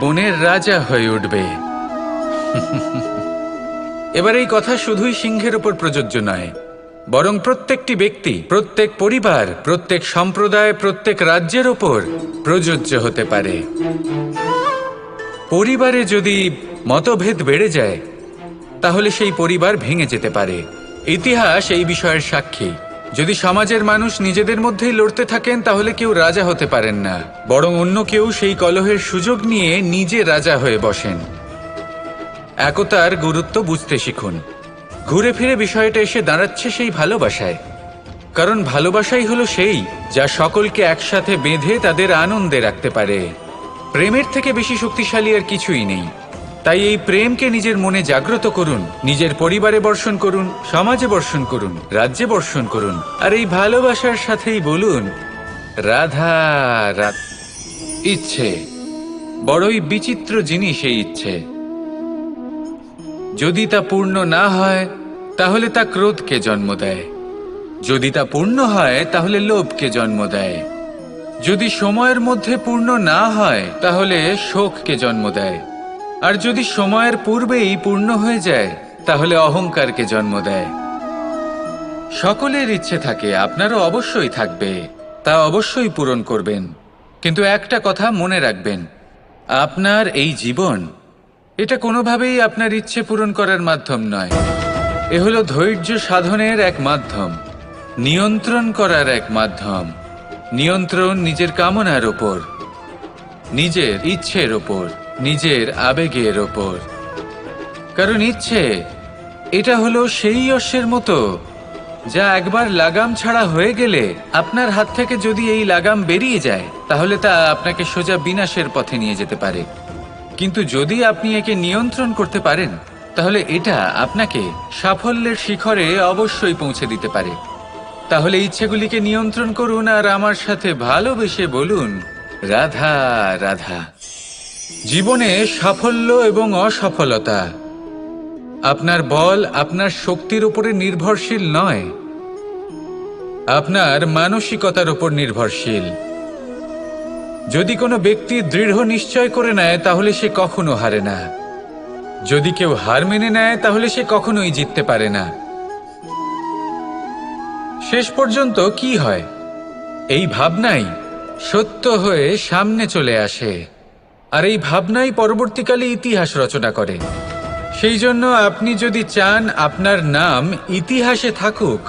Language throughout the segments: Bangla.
বনের রাজা হয়ে উঠবে। এবার এই কথা শুধুই সিংহের উপর প্রযোজ্য নয়, বরং প্রত্যেকটি ব্যক্তি, প্রত্যেক পরিবার, প্রত্যেক সম্প্রদায়, প্রত্যেক রাজ্যের ওপর প্রযোজ্য হতে পারে। পরিবারে যদি মতভেদ বেড়ে যায়, তাহলে সেই পরিবার ভেঙে যেতে পারে। ইতিহাস এই বিষয়ের সাক্ষী। যদি সমাজের মানুষ নিজেদের মধ্যেই লড়তে থাকেন, তাহলে কেউ রাজা হতে পারেন না। বরং অন্য কেউ সেই কলহের সুযোগ নিয়ে নিজে রাজা হয়ে বসেন। একতার গুরুত্ব বুঝতে শিখুন। ঘুরে ফিরে বিষয়টা এসে দাঁড়াচ্ছে সেই ভালোবাসায়। কারণ ভালোবাসাই হলো সেই, যা সকলকে একসাথে বেঁধে তাদের আনন্দে রাখতে পারে। প্রেমের থেকে বেশি শক্তিশালী আর কিছুই নেই। তাই এই প্রেমকে নিজের মনে জাগ্রত করুন, নিজের পরিবারে বর্ষণ করুন, সমাজে বর্ষণ করুন, রাজ্যে বর্ষণ করুন, আর এই ভালোবাসার সাথেই বলুন, রাধা ইচ্ছে। বড়ই বিচিত্র জিনিস এই ইচ্ছে। যদি তা পূর্ণ না হয়, তাহলে তা ক্রোধকে জন্ম দেয়। যদি তা পূর্ণ হয়, তাহলে লোভকে জন্ম দেয়। যদি সময়ের মধ্যে পূর্ণ না হয়, তাহলে শোককে জন্ম দেয়। আর যদি সময়ের পূর্বেই পূর্ণ হয়ে যায়, তাহলে অহংকারকে জন্ম দেয়। সকলের ইচ্ছে থাকে, আপনারও অবশ্যই থাকবে, তা অবশ্যই পূরণ করবেন। কিন্তু একটা কথা মনে রাখবেন, আপনার এই জীবন, এটা কোনোভাবেই আপনার ইচ্ছে পূরণ করার মাধ্যম নয়। এ হলো ধৈর্য সাধনের এক মাধ্যম, নিয়ন্ত্রণ করার এক মাধ্যম, নিয়ন্ত্রণ নিজের কামনার ওপর, নিজের ইচ্ছের ওপর। নিজের আবেগের ওপর। কারণ ইচ্ছে, এটা হলো সেই অশ্বের মতো, যা একবার লাগাম ছাড়া হয়ে গেলে আপনার হাত থেকে যদি এই লাগাম বেরিয়ে যায়, তাহলে তা আপনাকে সোজা বিনাশের পথে নিয়ে যেতে পারে। কিন্তু যদি আপনি একে নিয়ন্ত্রণ করতে পারেন, তাহলে এটা আপনাকে সাফল্যের শিখরে অবশ্যই পৌঁছে দিতে পারে। তাহলে ইচ্ছেগুলিকে নিয়ন্ত্রণ করুন আর আমার সাথে ভালোবেসে বলুন, রাধা রাধা। জীবনে সাফল্য এবং অসফলতা। আপনার বল আপনার শক্তির উপরে নির্ভরশীল নয়। আপনার মানসিকতার উপর নির্ভরশীল। যদি কোনো ব্যক্তি দৃঢ় নিশ্চয় করে নেয়, তাহলে সে কখনো হারে না। যদি কেউ হার মেনে নেয়, তাহলে সে কখনোই জিততে পারে না। শেষ পর্যন্ত কি হয়? এই ভাবনাই সত্য হয়ে সামনে চলে আসে। আর এই ভাবনাই পরবর্তীকালে ইতিহাস রচনা করে। সেই জন্য আপনি যদি চান আপনার নাম ইতিহাসে থাকুক,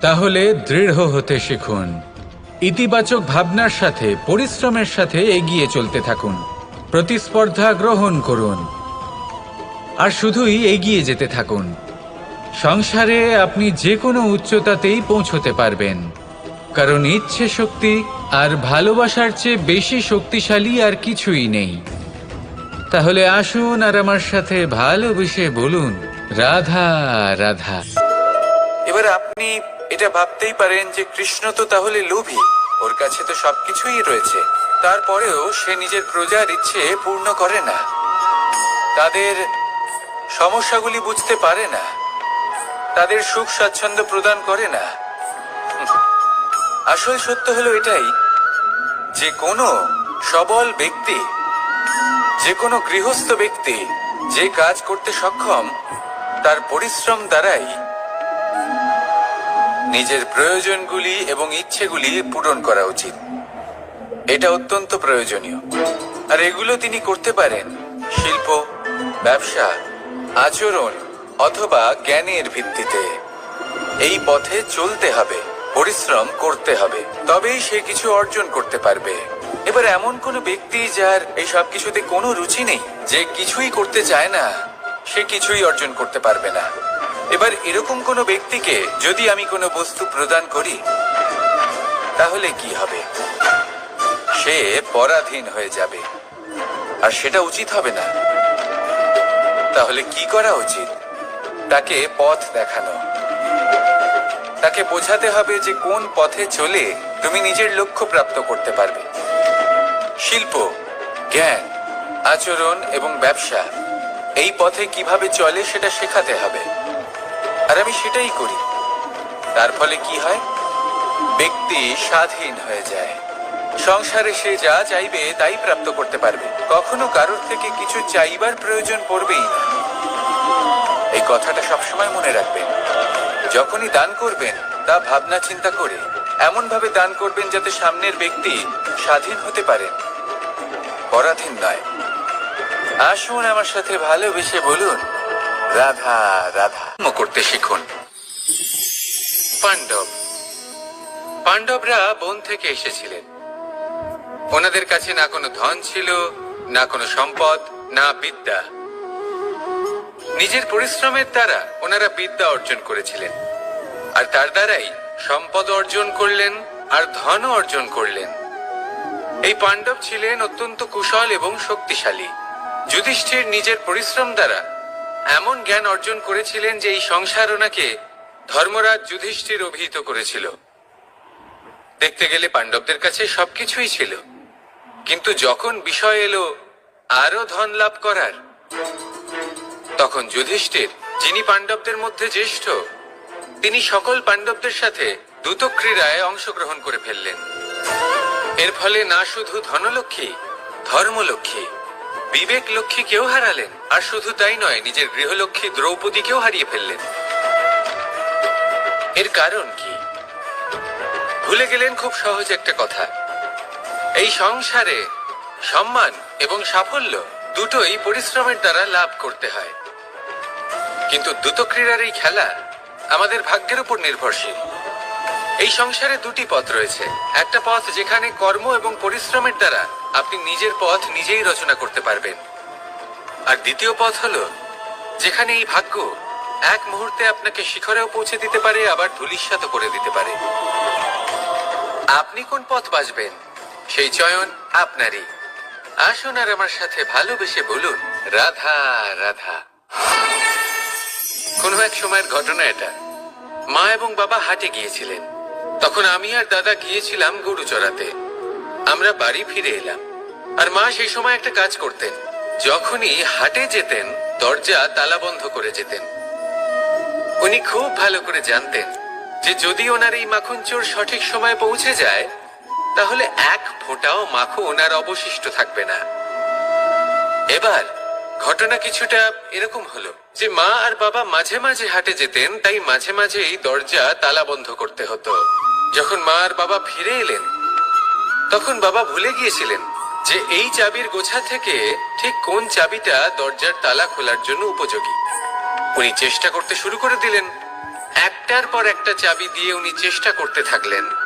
তাহলে দৃঢ় হতে শিখুন। ইতিবাচক ভাবনার সাথে, পরিশ্রমের সাথে এগিয়ে চলতে থাকুন। প্রতিস্পর্ধা গ্রহণ করুন। আর শুধুই এগিয়ে যেতে থাকুন। সংসারে আপনি যে কোনো উচ্চতাতেই পৌঁছতে পারবেন। কারণ ইচ্ছে শক্তি আর ভালোবাসার চেয়ে বেশি শক্তিশালী আর কিছুই নেই। তাহলে আসুন আর আমার সাথে ভালোবেসে বলুন, রাধা রাধা। এবার আপনি এটা ভাবতেই পারেন যে কৃষ্ণ তো তাহলে লোভী, ওর কাছে তো সবকিছুই রয়েছে। তারপরেও সে নিজের প্রজার ইচ্ছে পূর্ণ করে না। তাদের সমস্যাগুলি বুঝতে পারে না। তাদের সুখ স্বাচ্ছন্দ্য প্রদান করে না। আসল সত্য হলো এটাই, যে কোনো সবল ব্যক্তি, যে কোনো গৃহস্থ ব্যক্তি যে কাজ করতে সক্ষম, তার পরিশ্রম দ্বারাই নিজের প্রয়োজনগুলি এবং ইচ্ছেগুলি পূরণ করা উচিত। এটা অত্যন্ত প্রয়োজনীয়। আর এগুলো তিনি করতে পারেন শিল্প, ব্যবসা, আচরণ অথবা জ্ঞানের ভিত্তিতে। এই পথে চলতে হবে। পরিশ্রম করতে হবে, তবেই সে কিছু অর্জন করতে পারবে। এবার এমন কোনো ব্যক্তি যার এই সব কিছুতে কোনো রুচি নেই, যে কিছুই করতে চায় না, সে কিছুই অর্জন করতে পারবে না। এবার এরকম কোনো ব্যক্তিকে যদি আমি কোনো বস্তু প্রদান করি, তাহলে কি হবে? সে পরাধীন হয়ে যাবে। আর সেটা উচিত হবে না। তাহলে কি করা উচিত? তাকে পথ দেখানো। তাকে বোঝাতে হবে যে কোন পথে চলে তুমি নিজের লক্ষ্য প্রাপ্ত করতে পারবে। শিল্প, জ্ঞান, আচরণ এবং ব্যবসা, এই পথে কীভাবে চলে সেটা শেখাতে হবে। আর আমি সেটাই করি। তার ফলে কি হয়? ব্যক্তি স্বাধীন হয়ে যায়। সংসারে সে যা চাইবে তাই প্রাপ্ত করতে পারবে। কখনো কারোর থেকে কিছু চাইবার প্রয়োজন পড়বেই না। এই কথাটা সবসময় মনে রাখবেন। যখনই দান করবেন, তা ভাবনা চিন্তা করে এমন ভাবে দান করবেন যাতে সামনের ব্যক্তি স্বাধীন হতে পারেন। পরাধীন নয়। আসুন আমার সাথে ভালোবেসে বলুন, রাধা রাধা। করতে শিখুন। পাণ্ডব। পাণ্ডবরা বন থেকে এসেছিলেন। ওনাদের কাছে না কোনো ধন ছিল, না কোনো সম্পদ, না বিদ্যা। নিজের পরিশ্রমের দ্বারা ওনারা বিদ্যা অর্জন করেছিলেন। আর তার দ্বারাই সম্পদ অর্জন করলেন আর ধনও অর্জন করলেন। এই পাণ্ডব ছিলেন অত্যন্ত কুশল এবং শক্তিশালী। যুধিষ্ঠির নিজের পরিশ্রম দ্বারা এমন জ্ঞান অর্জন করেছিলেন যে এই সংসার ওনাকে ধর্মরাজ যুধিষ্ঠির অভিহিত করেছিল। দেখতে গেলে পাণ্ডবদের কাছে সবকিছুই ছিল। কিন্তু যখন বিষয় এলো আরও ধন লাভ করার। তখন যুধিষ্ঠির, যিনি পাণ্ডবদের মধ্যে জ্যেষ্ঠ, তিনি সকল পাণ্ডবদের সাথে দ্রুত ক্রীড়ায় অংশগ্রহণ করে ফেললেন। এর ফলে না শুধু ধনলক্ষ্মী, ধর্মলক্ষ্মী বিবেক লক্ষ্মী কেউ হারালেন, আর শুধু তাই নয়, নিজের গৃহলক্ষ্মী দ্রৌপদীকেও হারিয়ে ফেললেন। এর কারণ কি? ভুলে গেলেন খুব সহজ একটা কথা। এই সংসারে সম্মান এবং সাফল্য দুটোই পরিশ্রমের দ্বারা লাভ করতে হয়। কিন্তু দ্রুত ক্রীড়ার এই খেলা আমাদের ভাগ্যের উপর নির্ভরশীল। এই সংসারে দুটি পথ রয়েছে। একটা পথ যেখানে কর্ম এবং পরিশ্রমের দ্বারা আপনি নিজের পথ নিজেই রচনা করতে পারবেন। আর দ্বিতীয় পথ হলো, যেখানে এই ভাগ্য এক মুহূর্তে আপনাকে শিখরেও পৌঁছে দিতে পারে, আবার ধুলিস্বাত করে দিতে পারে। আপনি কোন পথ বাঁচবেন সেই চয়ন আপনারই। আসুন আর আমার সাথে ভালোবেসে বলুন, রাধা রাধা। কোনো এক সময়ের ঘটনা এটা। মা এবং বাবা হাটে গিয়েছিলেন। তখন আমি আর দাদা গিয়েছিলাম গরু চড়াতে। আমরা বাড়ি ফিরে এলাম। আর মা সেই সময় একটা কাজ করতেন। যখনই হাটে যেতেন, দরজা তালা বন্ধ করে যেতেন। উনি খুব ভালো করে জানতেন যে যদি ওনার এই মাখন চোর সঠিক সময়ে পৌঁছে যায় তাহলে এক ফোঁটাও মাখো ওনার অবশিষ্ট থাকবে না। এবার, ঘটনা কিছুটা এরকম হলো যে মা আর বাবা মাঝে মাঝে হাটে যেতেন, তাই মাঝে মাঝেই দরজা তালা বন্ধ করতে হতো। যখন মা আর বাবা ফিরে এলেন, তখন বাবা ভুলে গিয়েছিলেন যে এই চাবির গোছা থেকে ঠিক কোন চাবিটা দরজার তালা খোলার জন্য উপযোগী। উনি চেষ্টা করতে শুরু করে দিলেন। একটার পর একটা চাবি দিয়ে উনি চেষ্টা করতে থাকলেন।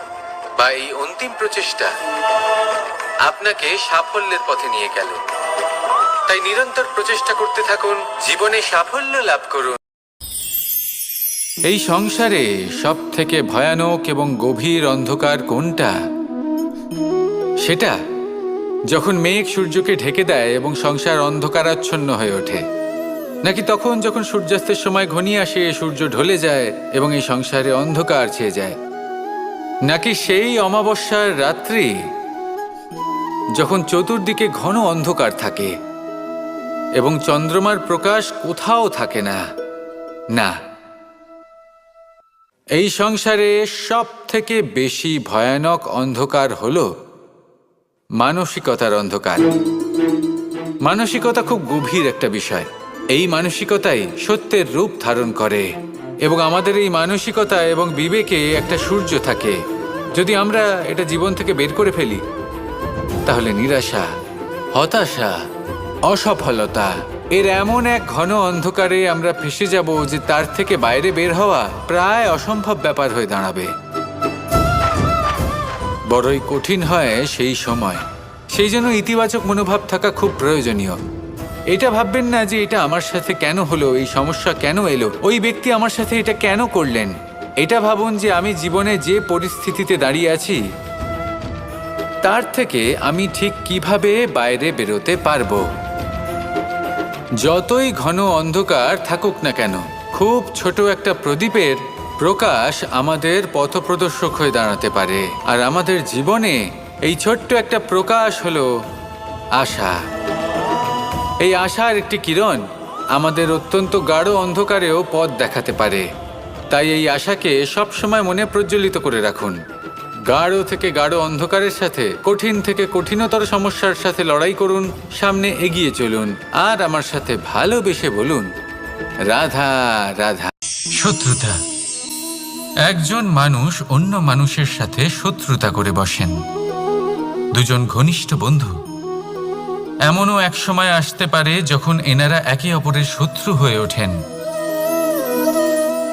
বা এই অন্তিম প্রচেষ্টা আপনাকে সাফল্যের পথে নিয়ে গেল। তাই নিরন্তর প্রচেষ্টা করতে থাকুন, জীবনে সাফল্য লাভ করুন। এই সংসারে সব থেকে ভয়ানক এবং গভীর অন্ধকার কোনটা? সেটা যখন মেঘ সূর্যকে ঢেকে দেয় এবং সংসার অন্ধকারাচ্ছন্ন হয়ে ওঠে, নাকি তখন যখন সূর্যাস্তের সময় ঘনিয়ে আসে সূর্য ঢলে যায় এবং এই সংসারে অন্ধকার ছেয়ে যায়? নাকি সেই অমাবস্যার রাত্রি যখন চতুর্দিকে ঘন অন্ধকার থাকে এবং চন্দ্রমার প্রকাশ কোথাও থাকে না? না। এই সংসারে সব থেকে বেশি ভয়ানক অন্ধকার হল মানসিকতার অন্ধকার। মানসিকতা খুব গভীর একটা বিষয়। এই মানসিকতাই সত্যের রূপ ধারণ করে। এবং আমাদের এই মানসিকতা এবং বিবেকে একটা সূর্য থাকে। যদি আমরা এটা জীবন থেকে বের করে ফেলি, তাহলে নিরাশা, হতাশা, অসফলতা, এর এমন এক ঘন অন্ধকারে আমরা ফেসে যাব যে তার থেকে বাইরে বের হওয়া প্রায় অসম্ভব ব্যাপার হয়ে দাঁড়াবে। বড়ই কঠিন হয় সেই সময়। সেই জন্য ইতিবাচক মনোভাব থাকা খুব প্রয়োজনীয়। এটা ভাববেন না যে এটা আমার সাথে কেন হলো, এই সমস্যা কেন এলো, ওই ব্যক্তি আমার সাথে এটা কেন করলেন? এটা ভাবুন যে আমি জীবনে যে পরিস্থিতিতে দাঁড়িয়ে আছি, তার থেকে আমি ঠিক কীভাবে বাইরে বেরোতে পারব? যতই ঘন অন্ধকার থাকুক না কেন, খুব ছোট একটা প্রদীপের প্রকাশ আমাদের পথপ্রদর্শক হয়ে দাঁড়াতে পারে। আর আমাদের জীবনে এই ছোট্ট একটা প্রকাশ হলো আশা। এই আশার একটি কিরণ আমাদের অত্যন্ত গাঢ় অন্ধকারেও পথ দেখাতে পারে। তাই এই আশাকে সবসময় মনে প্রজ্বলিত করে রাখুন। গাঢ় থেকে গাঢ় অন্ধকারের সাথে, কঠিন থেকে কঠিনতর সমস্যার সাথে লড়াই করুন, সামনে এগিয়ে চলুন, আর আমার সাথে ভালোবেসে বলুন, রাধা রাধা। শত্রুতা। একজন মানুষ অন্য মানুষের সাথে শত্রুতা করে বসেন। দুজন ঘনিষ্ঠ বন্ধু এমনও এক সময় আসতে পারে যখন এনারা একে অপরের শত্রু হয়ে ওঠেন।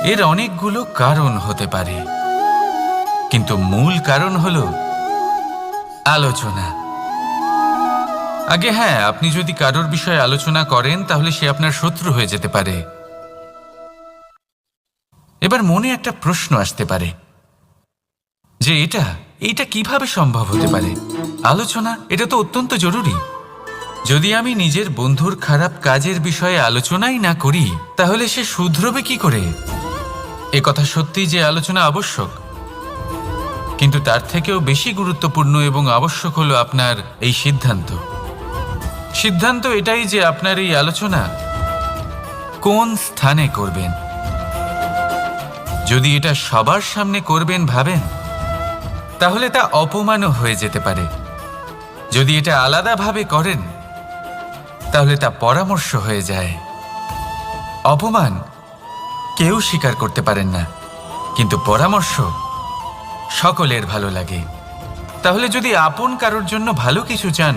এর অনেকগুলো কারণ হতে পারে। কিন্তু মূল কারণ হল আলোচনা। আগে হ্যাঁ আপনি যদি কারোর বিষয়ে আলোচনা করেন, তাহলে সে আপনার শত্রু হয়ে যেতে পারে। এবার মনে একটা প্রশ্ন আসতে পারে। যে এটা এটা কীভাবে সম্ভব হতে পারে? আলোচনা, এটা তো অত্যন্ত জরুরি। যদি আমি নিজের বন্ধুর খারাপ কাজের বিষয়ে আলোচনাই না করি, তাহলে সে শুধরবে কি করে? এ কথা সত্যি যে আলোচনা আবশ্যক। কিন্তু তার থেকেও বেশি গুরুত্বপূর্ণ এবং আবশ্যক হলো আপনার এই সিদ্ধান্ত। সিদ্ধান্ত এটাই যে আপনার এই আলোচনা কোন স্থানে করবেন? যদি এটা সবার সামনে করবেন ভাবেন, তাহলে তা অপমানও হয়ে যেতে পারে। যদি এটা আলাদাভাবে করেন তাহলে তা পরামর্শ হয়ে যায়। অপমান কেউ স্বীকার করতে পারেন না, কিন্তু পরামর্শ সকলের ভালো লাগে। তাহলে যদি আপন কারোর জন্য ভালো কিছু চান,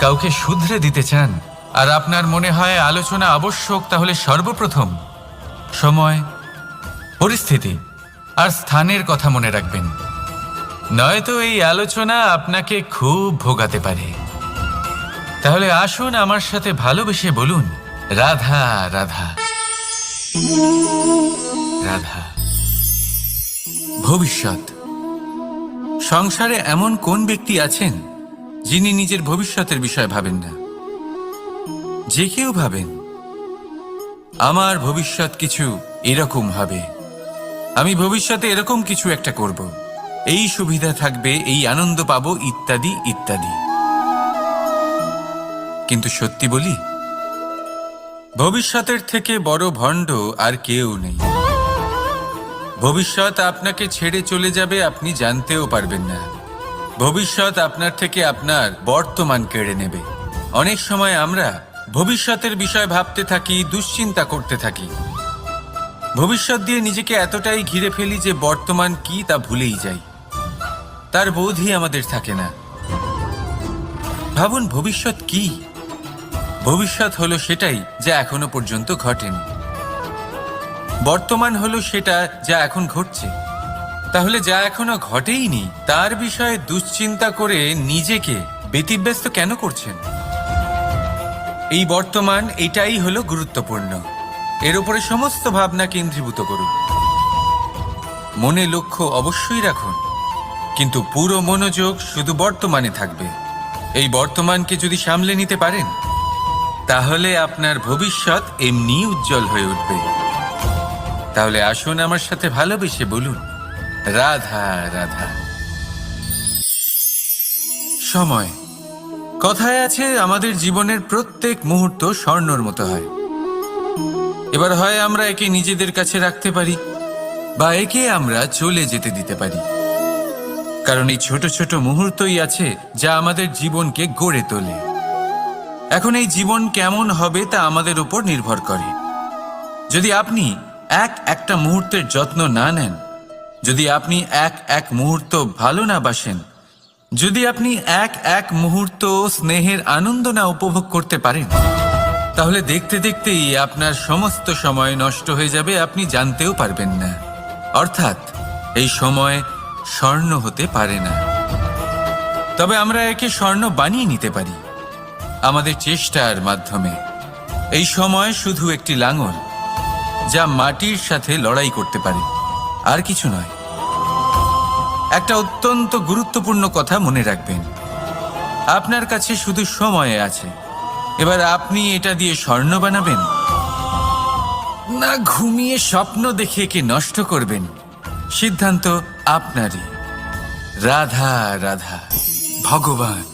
কাউকে শুধরে দিতে চান, আর আপনার মনে হয় আলোচনা আবশ্যক, তাহলে সর্বপ্রথম সময়, পরিস্থিতি আর স্থানের কথা মনে রাখবেন। নয়তো এই আলোচনা আপনাকে খুব ভোগাতে পারে। তাহলে আসুন আমার সাথে ভালোবেসে বলুন, রাধা রাধা। রাধা। ভবিষ্যৎ। সংসারে এমন কোন ব্যক্তি আছেন যিনি নিজের ভবিষ্যতের বিষয়ে ভাবেন না? যে কেউ ভাবেন, আমার ভবিষ্যৎ কিছু এরকম হবে। আমি ভবিষ্যতে এরকম কিছু একটা করব। এই সুবিধা থাকবে, এই আনন্দ পাবো, ইত্যাদি ইত্যাদি। কিন্তু সত্যি বলি, ভবিষ্যতের থেকে বড় ভণ্ড আর কেউ নেই। ভবিষ্যৎ আপনাকে ছেড়ে চলে যাবে আপনি জানতেও পারবেন না। ভবিষ্যৎ আপনার থেকে আপনার বর্তমান কেড়ে নেবে। অনেক সময় আমরা ভবিষ্যতের বিষয় ভাবতে থাকি, দুশ্চিন্তা করতে থাকি। ভবিষ্যৎ দিয়ে নিজেকে এতটাই ঘিরে ফেলি যে বর্তমান কি তা ভুলেই যাই। তার বোধই আমাদের থাকে না। ভাবুন ভবিষ্যৎ কি? ভবিষ্যৎ হলো সেটাই যা এখনও পর্যন্ত ঘটেনি। বর্তমান হলো সেটা যা এখন ঘটছে। তাহলে যা এখনও ঘটেইনি, তার বিষয়ে দুশ্চিন্তা করে নিজেকে ব্যতিব্যস্ত কেন করছেন? এই বর্তমান, এটাই হলো গুরুত্বপূর্ণ। এর উপরে সমস্ত ভাবনা কেন্দ্রীভূত করুন। মনে লক্ষ্য অবশ্যই রাখুন, কিন্তু পুরো মনোযোগ শুধু বর্তমানে থাকবে। এই বর্তমানকে যদি সামলে নিতে পারেন তাহলে আপনার ভবিষ্যৎ এমনি উজ্জ্বল হয়ে উঠবে। তাহলে আসুন আমার সাথে ভালোবেসে বলুন, রাধা রাধা। সময়। কথায় আছে, আমাদের জীবনের প্রত্যেক মুহূর্ত স্বর্ণর মতো হয়। এবার হয় আমরা একে নিজেদের কাছে রাখতে পারি, বা একে আমরা চলে যেতে দিতে পারি। কারণ এই ছোট ছোট মুহূর্তই আছে, যা আমাদের জীবনকে গড়ে তোলে। এখন এই জীবন কেমন হবে তা আমাদের উপর নির্ভর করে। যদি আপনি এক একটা মুহূর্তের যত্ন না নেন, যদি আপনি এক এক মুহূর্ত ভালো না বাসেন, যদি আপনি এক এক মুহূর্ত স্নেহের আনন্দ না উপভোগ করতে পারেন, তাহলে দেখতে দেখতেই আপনার সমস্ত সময় নষ্ট হয়ে যাবে, আপনি জানতেও পারবেন না। অর্থাৎ এই সময় স্বর্ণ হতে পারে না। তবে আমরা একে স্বর্ণ বানিয়ে নিতে পারি। আমাদের চেষ্টার মাধ্যমে। এই সময় শুধু একটি লাঙল, যা মাটির সাথে লড়াই করতে পারে, আর কিছু নয়। একটা অত্যন্ত গুরুত্বপূর্ণ কথা মনে রাখবেন। আপনার কাছে শুধু সময় আছে। এবার আপনি এটা দিয়ে স্বর্ণ বানাবেন? না, ঘুমিয়ে স্বপ্ন দেখে একে নষ্ট করবেন। সিদ্ধান্ত আপনারই। রাধা রাধা, ভগবান।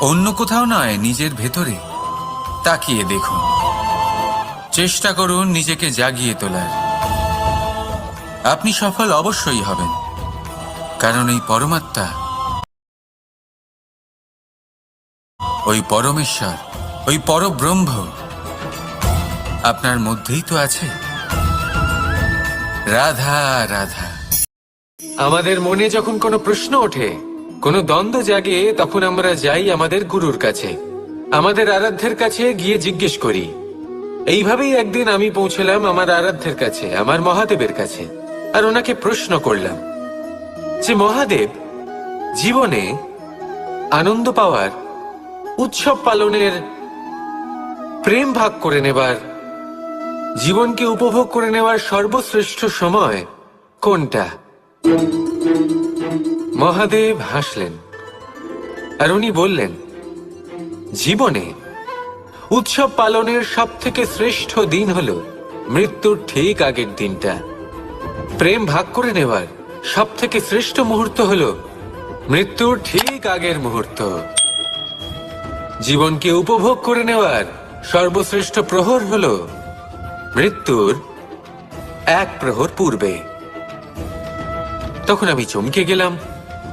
অন্য কোথাও নয়, নিজের ভেতরে। তাকিয়ে দেখুন। চেষ্টা করুন নিজেকে জাগিয়ে তোলার। আপনি সফল অবশ্যই হবেন। কারণ এই পরমাত্মা ওই পরমেশ্বর, ওই পরব্রহ্ম আপনার মধ্যেই তো আছে। রাধা রাধা। আমাদের মনে যখন কোনো প্রশ্ন ওঠে কোনো দ্বন্দ্ব জাগে, তখন আমরা যাই আমাদের গুরুর কাছে। আমাদের আরাধ্যের কাছে গিয়ে জিজ্ঞেস করি, এইভাবেই একদিন আমি পৌঁছলাম আমার আরাধ্যের কাছে, আমার মহাদেবের কাছে? আর ওনাকে প্রশ্ন করলাম, যে মহাদেব, জীবনে আনন্দ পাওয়ার, উৎসব পালনের প্রেম ভাগ করে নেবার, জীবনকে উপভোগ করে নেওয়ার সর্বশ্রেষ্ঠ সময় কোনটা? মহাদেব হাসলেন আর উনি বললেন, জীবনে উৎসব পালনের সব থেকে শ্রেষ্ঠ দিন হল মৃত্যুর ঠিক আগের দিনটা। প্রেম ভাগ করে নেওয়ার সব থেকে শ্রেষ্ঠ মুহূর্ত হল মৃত্যুর ঠিক আগের মুহূর্ত। জীবনকে উপভোগ করে নেওয়ার সর্বশ্রেষ্ঠ প্রহর হল মৃত্যুর এক প্রহর পূর্বে। তখন আমি চমকে গেলাম।